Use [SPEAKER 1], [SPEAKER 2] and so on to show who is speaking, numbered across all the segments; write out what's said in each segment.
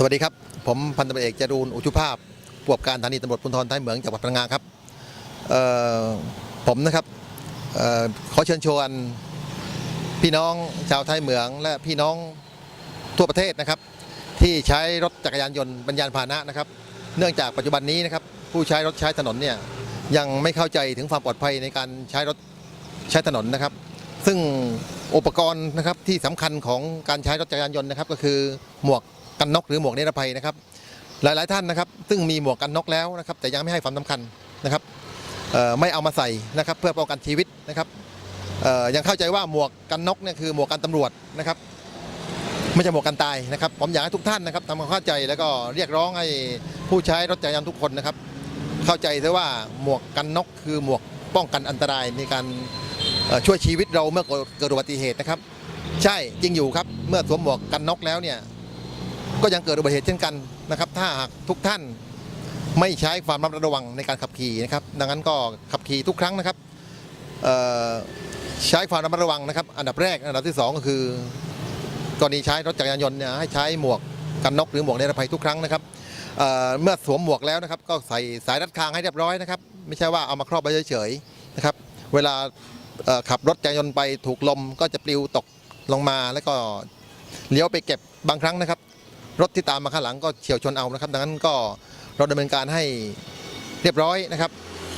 [SPEAKER 1] สวัสดีครับ ผมพันตำรวจเอกจรูนอุชุภาพผู้กับการสถานีตำรวจภูธรท้ายเหมืองจังหวัดพังงาครับผมนะครับออขอเชิญชวนพี่น้องชาวท้ายเหมือง และพี่น้องทั่วประเทศนะครับ ที่ใช้รถจักรยานยนต์บรรยานพาหนะนะครับ เนื่องจากปัจจุบันนี้นะครับ ผู้ใช้รถใช้ถนนเนี่ยยังไม่เข้าใจถึงความปลอดภัยในการใช้รถใช้ถนนนะครับ ซึ่งอุปกรณ์นะครับที่สำคัญของการใช้รถจักรยานยนต์นะครับ ก็คือหมวก กันน็อกหรือหมวกนิรภัยนะครับ หลายๆท่านนะครับซึ่งมีหมวกกันน็อกแล้วนะครับ แต่ยังไม่ให้ความสำคัญนะครับไม่เอามาใส่นะครับ เพื่อป้องกันชีวิตนะครับยังเข้าใจว่าหมวกกันน็อกเนี่ยคือหมวกกันตำรวจนะครับ ไม่ใช่หมวกกันตายนะครับ ผมอยากให้ทุกท่านนะครับทำความเข้าใจแล้วก็เรียกร้องให้ผู้ใช้รถจักรยานทุกคนนะครับ เข้าใจซะว่าหมวกกันน็อกคือหมวกป้องกันอันตรายในการช่วยชีวิตเราเมื่อเกิดอุบัติเหตุนะครับ ใช่จริงอยู่ครับ เมื่อสวมหมวกกันน็อกแล้วเนี่ย ก็ยังเกิดอุบัติเหตุเช่นกันนะครับ ถ้าหากทุกท่านไม่ใช้ความระมัดระวังในการขับขี่นะครับ ดังนั้นก็ขับขี่ทุกครั้งนะครับใช้ความระมัดระวังนะครับ อันดับแรก อันดับที่สองก็คือกรณีใช้รถจักรยานยนต์เนี่ยให้ใช้หมวกกันน็อกหรือหมวกนิรภัยทุกครั้งนะครับเเมื่อสวมหมวกแล้วนะครับ ก็ใส่สายรัดคางให้เรียบร้อยนะครับ ไม่ใช่ว่าเอามาครอบไว้เฉยๆนะครับ เวลาขับรถจักรยานยนต์ไปถูกลมก็จะปลิวตกลงมาแล้วก็เลี้ยวไปเก็บบางครั้งนะครับ รถที่ตามมาข้างหลังก็เฉียวชนเอานะครับ ดังนั้นก็เราดำเนินการให้เรียบร้อยนะครับ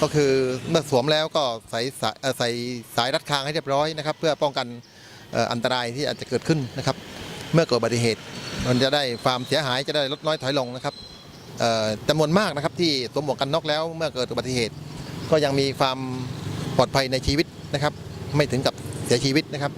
[SPEAKER 1] ก็คือเมื่อสวมแล้วก็ใส่สายใส่สายรัดคางให้เรียบร้อยนะครับ เพื่อป้องกันอันตรายที่อาจจะเกิดขึ้นนะครับ เมื่อเกิดอุบัติเหตุมันจะได้ความเสียหายจะได้ลดน้อยถอยลงนะครับเอ่อจำนวนมากนะครับที่สวมหมวกกันน็อกแล้วเมื่อเกิดอุบัติเหตุ ก็ยังมีความปลอดภัยในชีวิตนะครับ ไม่ถึงกับเสียชีวิตนะครับ